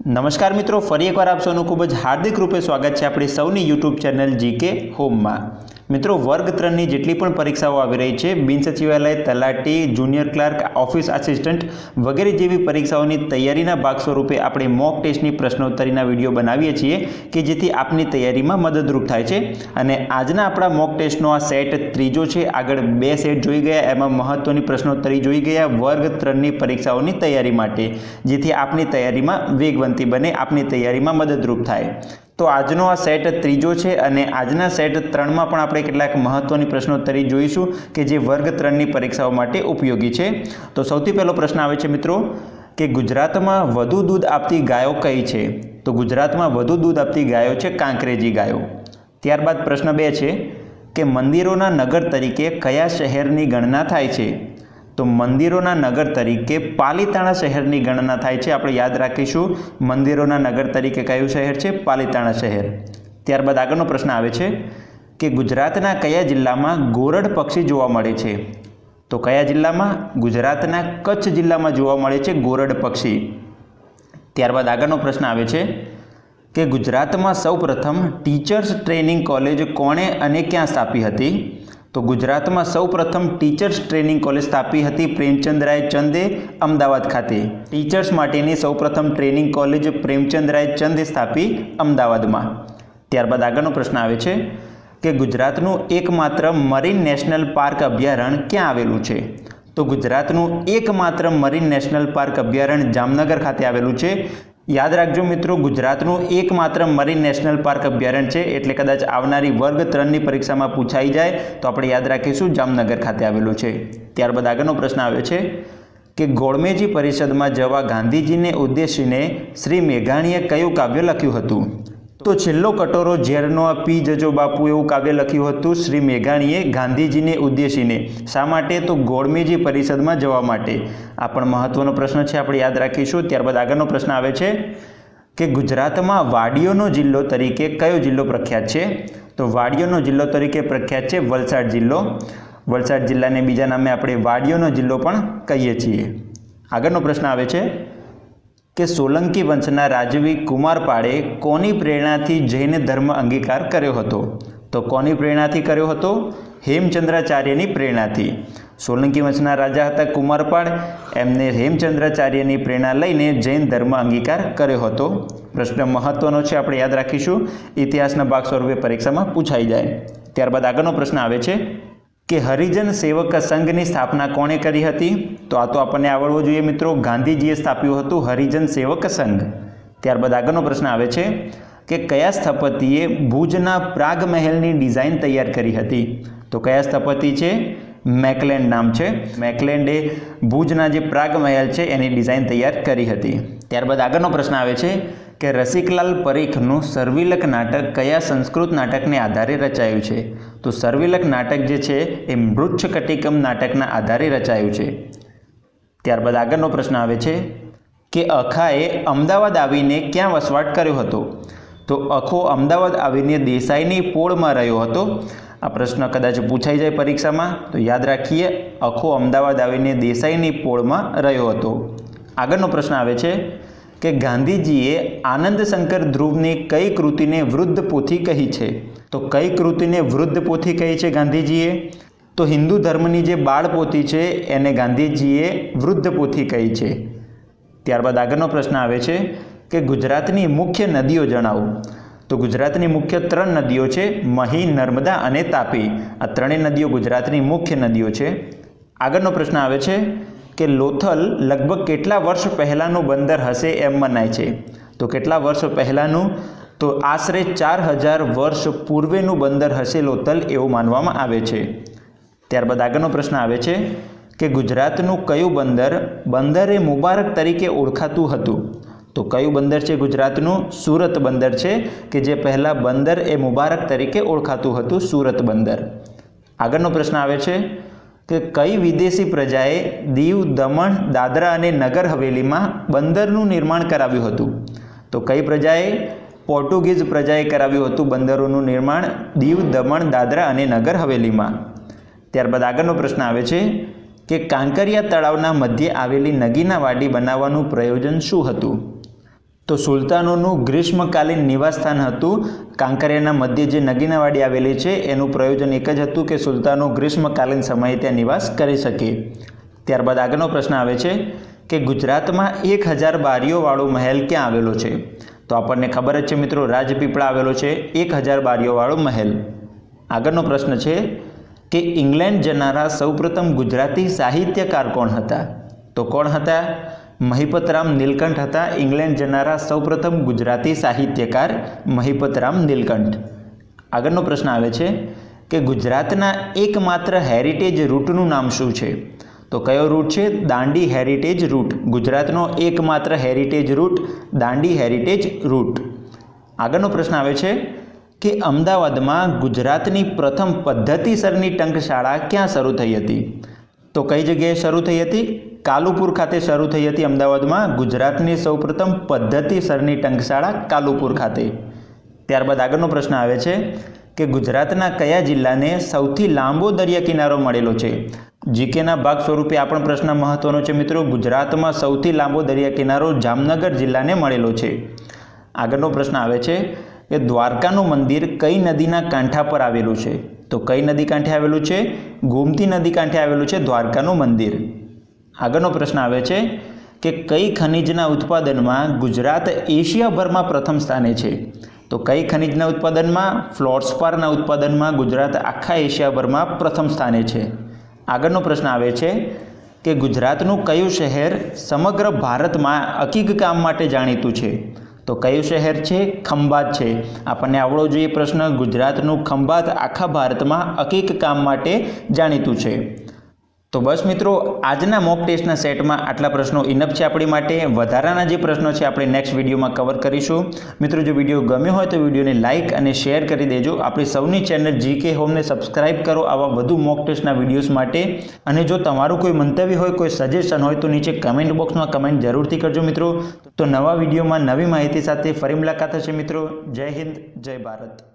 નમસ્કાર મિત્રો, ફરી એકવાર આપ સૌનું ખૂબ જ હાર્દિક રૂપે સ્વાગત છે આપણી સૌની યુટ્યુબ ચેનલ જીકે હોમમાં મિત્રો, વર્ગ ત્રણની જેટલી પણ પરીક્ષાઓ આવી રહી છે, બિન સચિવાલય, તલાટી, જુનિયર ક્લાર્ક, ઓફિસ આસિસ્ટન્ટ વગેરે જેવી પરીક્ષાઓની તૈયારીના ભાગ સ્વરૂપે આપણે મોક ટેસ્ટની પ્રશ્નોત્તરીના વીડિયો બનાવીએ છીએ કે જેથી આપની તૈયારીમાં મદદરૂપ થાય છે. અને આજના આપણા મોક ટેસ્ટનો આ સેટ ત્રીજો છે. આગળ બે સેટ જોઈ ગયા, એમાં મહત્ત્વની પ્રશ્નોત્તરી જોઈ ગયા, વર્ગ ત્રણની પરીક્ષાઓની તૈયારી માટે, જેથી આપની તૈયારીમાં વેગવંતી બને, આપની તૈયારીમાં મદદરૂપ થાય. તો આજનો આ સેટ ત્રીજો છે અને આજના સેટ ત્રણમાં પણ આપણે કેટલાક મહત્ત્વની પ્રશ્નોત્તરી જોઈશું કે જે વર્ગ ત્રણની પરીક્ષાઓ માટે ઉપયોગી છે. તો સૌથી પહેલો પ્રશ્ન આવે છે, મિત્રો, કે ગુજરાતમાં વધુ દૂધ આપતી ગાયો કઈ છે? તો ગુજરાતમાં વધુ દૂધ આપતી ગાયો છે કાંકરેજી ગાયો. ત્યારબાદ પ્રશ્ન બે છે કે મંદિરોના નગર તરીકે કયા શહેરની ગણના થાય છે? તો મંદિરોના નગર તરીકે પાલિતાણા શહેરની ગણના થાય છે. આપણે યાદ રાખીશું, મંદિરોના નગર તરીકે કયું શહેર છે? પાલિતાણા શહેર. ત્યારબાદ આગળનો પ્રશ્ન આવે છે કે ગુજરાતના કયા જિલ્લામાં ગોરડ પક્ષી જોવા મળે છે? તો કયા જિલ્લામાં? ગુજરાતના કચ્છ જિલ્લામાં જોવા મળે છે ગોરડ પક્ષી. ત્યારબાદ આગળનો પ્રશ્ન આવે છે કે ગુજરાતમાં સૌપ્રથમ ટીચર્સ ટ્રેનિંગ કોલેજ કોણે અને ક્યાં સ્થાપી હતી? તો ગુજરાતમાં સૌપ્રથમ ટીચર્સ ટ્રેનિંગ કોલેજ સ્થાપી હતી પ્રેમચંદરાય ચંદે અમદાવાદ ખાતે. ટીચર્સ માટેની સૌપ્રથમ ટ્રેનિંગ કોલેજ પ્રેમચંદરાય ચંદે સ્થાપી અમદાવાદમાં. ત્યારબાદ આગળનો પ્રશ્ન આવે છે કે ગુજરાતનું એકમાત્ર મરીન નેશનલ પાર્ક અભયારણ્ય ક્યાં આવેલું છે? તો ગુજરાતનું એકમાત્ર મરીન નેશનલ પાર્ક અભયારણ્ય જામનગર ખાતે આવેલું છે. યાદ રાખજો મિત્રો, ગુજરાતનું એકમાત્ર મરીન નેશનલ પાર્ક અભયારણ્ય છે. એટલે કદાચ આવનારી વર્ગ ત્રણની પરીક્ષામાં પૂછાઈ જાય, તો આપણે યાદ રાખીશું જામનગર ખાતે આવેલું છે. ત્યારબાદ આગળનો પ્રશ્ન આવ્યો છે કે ગોળમેજી પરિષદમાં જવા ગાંધીજીને ઉદ્દેશીને શ્રી મેઘાણીએ કયું કાવ્ય લખ્યું હતું? તો છેલ્લો કટોરો ઝેરનો પી જજો બાપુ એવું કાવ્ય લખ્યું હતું શ્રી મેઘાણીએ ગાંધીજીને ઉદ્દેશીને. શા માટે? તો ગોળમેજી પરિષદમાં જવા માટે. આ પણ મહત્વનો પ્રશ્ન છે, આપણે યાદ રાખીશું. ત્યારબાદ આગળનો પ્રશ્ન આવે છે કે ગુજરાતમાં વાડીઓનો જિલ્લો તરીકે કયો જિલ્લો પ્રખ્યાત છે? તો વાડીઓનો જિલ્લો તરીકે પ્રખ્યાત છે વલસાડ જિલ્લો. વલસાડ જિલ્લાને બીજા નામે આપણે વાડીઓનો જિલ્લો પણ કહીએ છીએ. આગળનો પ્રશ્ન આવે છે કે સોલંકી વંશના રાજવી કુમારપાળે કોની પ્રેરણાથી જૈન ધર્મ અંગીકાર કર્યો હતો? તો કોની પ્રેરણાથી કર્યો હતો? હેમચંદ્રાચાર્યની પ્રેરણાથી. સોલંકી વંશના રાજા હતા કુમારપાળ એમને હેમચંદ્રાચાર્યની પ્રેરણા લઈને જૈન ધર્મ અંગીકાર કર્યો હતો. પ્રશ્ન મહત્વનો છે, આપણે યાદ રાખીશું. ઇતિહાસના ભાગ સ્વરૂપે પરીક્ષામાં પૂછાઈ જાય. ત્યારબાદ આગળનો પ્રશ્ન આવે છે. કે હરિજન સેવક સંઘની સ્થાપના કોણે કરી હતી? તો આ તો આપણને આવડવો જોઈએ મિત્રો. ગાંધીજીએ સ્થાપ્યું હતું હરિજન સેવક સંઘ. ત્યારબાદ આગળનો પ્રશ્ન આવે છે કે કયા સ્થપતિએ ભુજના પ્રાગ મહેલની ડિઝાઇન તૈયાર કરી હતી? તો કયા સ્થપતિ છે? મેકલેન્ડ નામ છે. મેકલેન્ડે ભુજના જે પ્રાગ મહેલ છે, એની ડિઝાઇન તૈયાર કરી હતી. ત્યારબાદ આગળનો પ્રશ્ન આવે છે કે રસિકલાલ પરીખનું સર્વિલક નાટક કયા સંસ્કૃત નાટકને આધારે રચાયું છે? તો સર્વિલક નાટક જે છે, એ મૃચ્છ કટિકમ નાટકના આધારે રચાયું છે. ત્યારબાદ આગળનો પ્રશ્ન આવે છે કે અખાએ અમદાવાદ આવીને ક્યાં વસવાટ કર્યો હતો? તો અખો અમદાવાદ આવીને દેસાઈની પોળમાં રહ્યો હતો. આ પ્રશ્ન કદાચ પૂછાઈ જાય પરીક્ષામાં, તો યાદ રાખીએ અખો અમદાવાદ આવીને દેસાઈની પોળમાં રહ્યો હતો. આગળનો પ્રશ્ન આવે છે કે ગાંધીજીએ આનંદ શંકર ધ્રુવની કઈ કૃતિને વૃદ્ધ પોથી કહી છે? તો કઈ કૃતિને વૃદ્ધ પોથી કહી છે ગાંધીજીએ? તો હિન્દુ ધર્મની જે બાળ પોથી છે, એને ગાંધીજીએ વૃદ્ધ પોથી કહી છે. ત્યારબાદ આગળનો પ્રશ્ન આવે છે કે ગુજરાતની મુખ્ય નદીઓ જણાવો. તો ગુજરાતની મુખ્ય ત્રણ નદીઓ છે મહી, નર્મદા અને તાપી. આ ત્રણેય નદીઓ ગુજરાતની મુખ્ય નદીઓ છે. આગળનો પ્રશ્ન આવે છે કે લોથલ લગભગ કેટલા વર્ષ પહેલાંનું બંદર હશે એમ મનાય છે. તો કેટલા વર્ષ પહેલાંનું? તો આશરે ચાર હજાર વર્ષ પૂર્વેનું બંદર હશે લોથલ એવું માનવામાં આવે છે. ત્યારબાદ આગળનો પ્રશ્ન આવે છે કે ગુજરાતનું કયું બંદર બંદરે મુબારક તરીકે ઓળખાતું હતું? તો કયું બંદર છે ગુજરાતનું? સુરત બંદર છે, કે જે પહેલાં બંદર એ મુબારક તરીકે ઓળખાતું હતું, સુરત બંદર. આગળનો પ્રશ્ન આવે છે કે કઈ વિદેશી પ્રજાએ દીવ, દમણ, દાદરા અને નગર હવેલીમાં બંદરનું નિર્માણ કરાવ્યું હતું? તો કઈ પ્રજાએ? પોર્ટુગીઝ પ્રજાએ કરાવ્યું હતું બંદરોનું નિર્માણ દીવ, દમણ, દાદરા અને નગર હવેલીમાં. ત્યારબાદ આગળનો પ્રશ્ન આવે છે કે કાંકરિયા તળાવના મધ્યે આવેલી નગીના વાડી બનાવવાનું પ્રયોજન શું હતું? તો સુલતાનોનું ગ્રીષ્મકાલીન નિવાસસ્થાન હતું. કાંકરિયાના મધ્ય જે નગીનાવાડી આવેલી છે, એનું પ્રયોજન એક જ હતું કે સુલતાનો ગ્રીષ્મકાલીન સમયે ત્યાં નિવાસ કરી શકે. ત્યારબાદ આગળનો પ્રશ્ન આવે છે કે ગુજરાતમાં એક હજાર બારીઓવાળો મહેલ ક્યાં આવેલો છે? તો આપણને ખબર જ છે મિત્રો, રાજપીપળા આવેલો છે, એક હજાર બારીઓવાળો મહેલ. આગળનો પ્રશ્ન છે કે ઇંગ્લેન્ડ જનારા સૌપ્રથમ ગુજરાતી સાહિત્યકાર કોણ હતા? તો કોણ હતા? મહિપતરામ નીલકંઠ હતા. ઇંગ્લેન્ડ જનારા સૌપ્રથમ ગુજરાતી સાહિત્યકાર મહિપતરામ નીલકંઠ. આગળનો પ્રશ્ન આવે છે કે ગુજરાતના એકમાત્ર હેરિટેજ રૂટનું નામ શું છે? તો કયો રૂટ છે? Dandi heritage route. ગુજરાતનો એકમાત્ર heritage route, Dandi heritage route. આગળનો પ્રશ્ન આવે છે કે અમદાવાદમાં ગુજરાતની પ્રથમ પદ્ધતિસરની ટંકશાળા ક્યાં શરૂ થઈ હતી? તો કઈ જગ્યાએ શરૂ થઈ હતી? કાલુપુર ખાતે શરૂ થઈ હતી અમદાવાદમાં ગુજરાતની સૌપ્રથમ પદ્ધતિસરની ટંકશાળા કાલુપુર ખાતે. ત્યારબાદ આગળનો પ્રશ્ન આવે છે કે ગુજરાતના કયા જિલ્લાને સૌથી લાંબો દરિયા કિનારો મળેલો છે? જીકેના ભાગ સ્વરૂપે આ પણ પ્રશ્ન મહત્વનો છે મિત્રો. ગુજરાતમાં સૌથી લાંબો દરિયા કિનારો જામનગર જિલ્લાને મળેલો છે. આગળનો પ્રશ્ન આવે છે કે દ્વારકાનું મંદિર કઈ નદીના કાંઠા પર આવેલું છે? તો કઈ નદી કાંઠે આવેલું છે? ગોમતી નદી કાંઠે આવેલું છે દ્વારકાનું મંદિર. આગળનો પ્રશ્ન આવે છે કે કઈ ખનિજના ઉત્પાદનમાં ગુજરાત એશિયાભરમાં પ્રથમ સ્થાને છે? તો કઈ ખનિજના ઉત્પાદનમાં ફ્લોર્સપારના ઉત્પાદનમાં ગુજરાત આખા એશિયાભરમાં પ્રથમ સ્થાને છે? આગળનો પ્રશ્ન આવે છે કે ગુજરાતનું કયું શહેર સમગ્ર ભારતમાં અકીક કામ માટે જાણીતું છે? તો કયું શહેર છે? ખંભાત છે. આપણને આવડવો જોઈએ પ્રશ્ન. ગુજરાતનું ખંભાત આખા ભારતમાં અકીક કામ માટે જાણીતું છે. તો બસ મિત્રો, આજના મોક ટેસ્ટના સેટમાં આટલા પ્રશ્નો ઇનફ છે આપણી માટે. વધારાના જે પ્રશ્નો છે આપણે નેક્સ્ટ વિડીયોમાં કવર કરીશું. મિત્રો, જો વીડિયો ગમ્યો હોય તો વિડીયોને લાઇક અને શેર કરી દેજો. આપણી સૌની ચેનલ જીકે હોમને સબસ્ક્રાઇબ કરો આવા વધુ મોક ટેસ્ટના વિડીયોઝ માટે. અને જો તમારું કોઈ મંતવ્ય હોય, કોઈ સજેશન હોય તો નીચે કમેન્ટ બોક્સમાં કમેન્ટ જરૂરથી કરજો મિત્રો. તો નવા વિડીયોમાં નવી માહિતી સાથે ફરી મુલાકાત થશે મિત્રો. જય હિન્દ, જય ભારત.